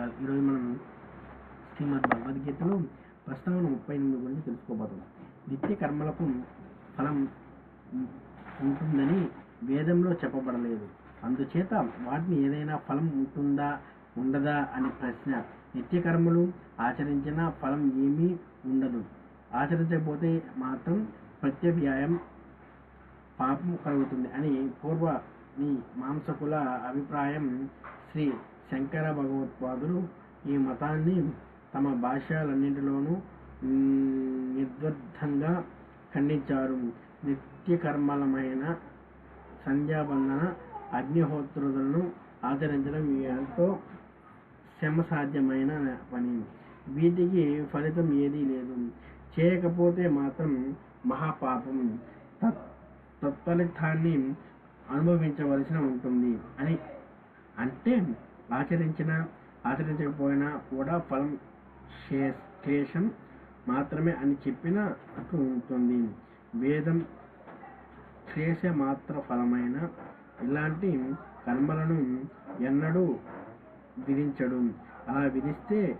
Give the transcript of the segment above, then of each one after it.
విషయాలు ఈరోజు మనం శ్రీమద్ భగవద్గీతలో ప్రస్తావన ముప్పై ఎనిమిది గురించి తెలుసుకోబోతున్నాం. నిత్య కర్మలకు ఫలం ఉంటుందని వేదంలో చెప్పబడలేదు. అందుచేత వాటిని ఏదైనా ఫలం ఉంటుందా ఉండదా అనే ప్రశ్న నిత్య కర్మలు ఆచరించిన ఫలం ఏమీ ఉండదు. ఆచరించకపోతే మాత్రం ప్రత్యవ్యాయం పాపం కలుగుతుంది అని పూర్వ మాంసకుల అభిప్రాయం శ్రీ శంకర భగవత్పాదులు ఈ మతాన్ని తమ భాష్యాలన్నింటిలోనూ మ్, ఖండించారు. నిత్యకర్మలమైన సంధ్యాబంధన అగ్నిహోత్రులను ఆచరించడం ఎంతో శ్రమ సాధ్యమైన పని. వీటికి ఫలితం ఏదీ లేదు. చేయకపోతే మాత్రం మహాపాపం. తత్ తత్ఫలితాన్ని అనుభవించవలసిన ఉంటుంది అని అంటే ఆచరించిన ఆచరించకపోయినా కూడా ఫలం క్లేశం మాత్రమే అని చెప్పినట్టు ఉంటుంది. వేదం క్లేశ మాత్ర ఫలమైన. ఇలాంటి కర్మలను ఎన్నడూ విధించడు. అలా విధిస్తే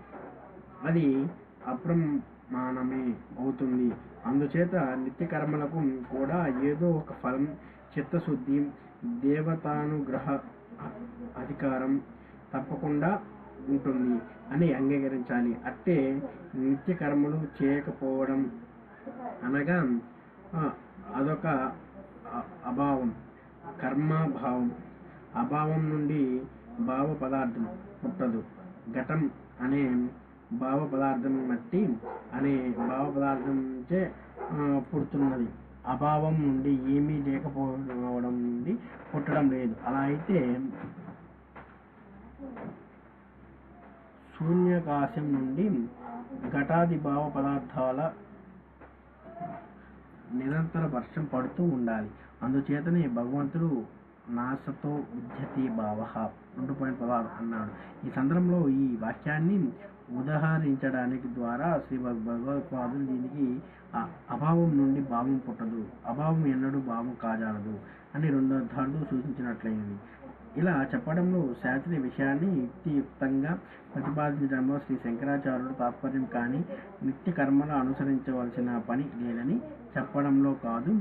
అది అప్రమాణమే అవుతుంది. అందుచేత నిత్య కర్మలకు కూడా ఏదో ఒక ఫలం చిత్తశుద్ధి దేవతానుగ్రహ అధికారం తప్పకుండా ఉంటుంది అని అంగీకరించాలి. అట్టే నిత్య కర్మలు చేయకపోవడం అనగా అదొక అభావం కర్మభావం. అభావం నుండి భావ పదార్థం పుట్టదు. ఘటం అనే భావ పదార్థం మట్టి అనే భావ పదార్థంచే పుడుతున్నది. అభావం నుండి ఏమీ లేకపోవడం నుండి పుట్టడం లేదు. అలా అయితే శూన్యాకాశం నుండి ఘటాది భావ పదార్థాల నిరంతర వర్షం పడుతూ ఉండాలి. అందుచేతనే భగవంతుడు నాసతో ఉద్యతి భావ. రెండు పాయింట్ పదహారు అన్నాడు. ఈ సందర్భంలో ఈ వాక్యాన్ని ఉదాహరించడానికి ద్వారా శ్రీ భగ- భగవత్పాదులు దీనికి అభావం నుండి భావం పుట్టదు. అభావం ఎన్నడూ భావం కాజాలదు అని రెండు అర్థాలు సూచించినట్లయింది. ఇలా చెప్పడంలో శాస్త్రీయ విషయాన్ని యుక్తియుక్తంగా ప్రతిపాదించడంలో శ్రీ శంకరాచార్యుడు తాత్పర్యం కానీ నిత్య కర్మలు అనుసరించవలసిన పని లేదని చెప్పడంలో కాదు.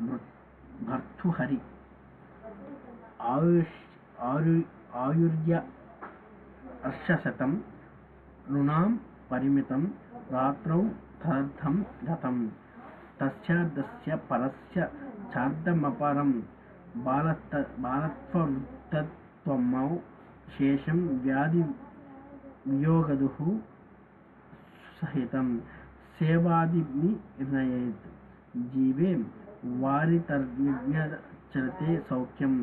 భృ- భర్తృహరి ఆయుష్ ఆయు ఆయుర్య అర్షశతం నృణాం పరిమితం రాత్రౌ తదర్థం గతం తస్యాదస్య పరస్య చార్థమపరం బాలత్త బాలత్వవృత్తత్వమౌ శేషం వ్యాధి వియోగదు సహితం సేవాదిని నిర్ణయేత్ జీవే వారితర్యచరతే సౌఖ్యం.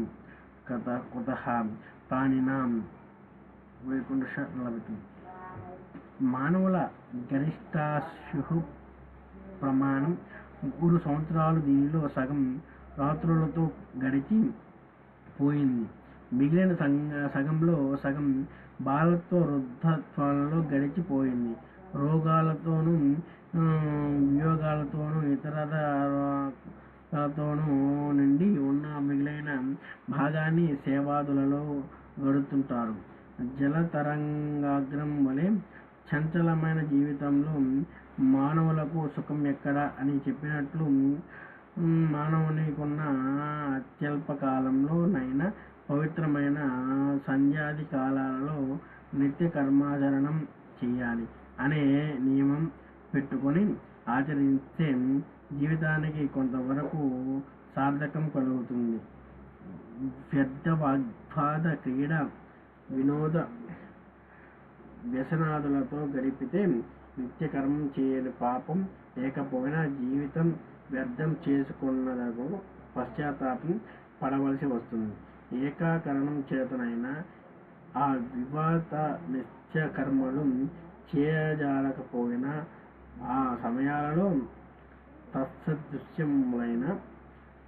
కథ కుత ప్రాణినాం వైకుంఠ నలభై మానవుల గరిష్టాశు ప్రమాణం మూడు సంవత్సరాలు దీనిలో సగం రాత్రులతో గడిచి పోయింది. మిగిలిన సంగ సగంలో సగం బాలత్వ వృద్ధత్వాలలో గడిచిపోయింది రోగాలతోనూ వియోగాలతోనూ ఇతర ఇతరతోనూ నుండి ఉన్న మిగిలిన భాగాన్ని సేవాదులలో గడుపుతుంటారు. జలతరంగాగ్రం వలె చంచలమైన జీవితంలో మానవులకు సుఖం ఎక్కడ అని చెప్పినట్లు మానవునికున్న అత్యల్ప కాలంలోనైనా పవిత్రమైన సంధ్యాది కాలాలలో నిత్య కర్మాచరణం చేయాలి అనే నియమం పెట్టుకొని ఆచరిస్తే జీవితానికి కొంతవరకు సార్థకం కలుగుతుంది. వ్యర్థ వాగ్వాద క్రీడ వినోద వ్యసనాదులతో గడిపితే నిత్యకర్మం చేయని పాపం లేకపోయినా జీవితం వ్యర్థం చేసుకున్నదకు పశ్చాత్తాపం పడవలసి వస్తుంది. ఏకాకరణం చేతనైనా ఆ వివాత నిత్య కర్మలు చేయజాలకపోయినా ఆ సమయాలలో తత్సదృశ్యములైన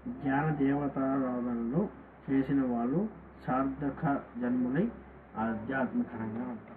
జ్ఞాన దేవతారాధనలు చేసిన వాళ్ళు సార్థక జన్ములై ఆధ్యాత్మికంగా ఉంటారు.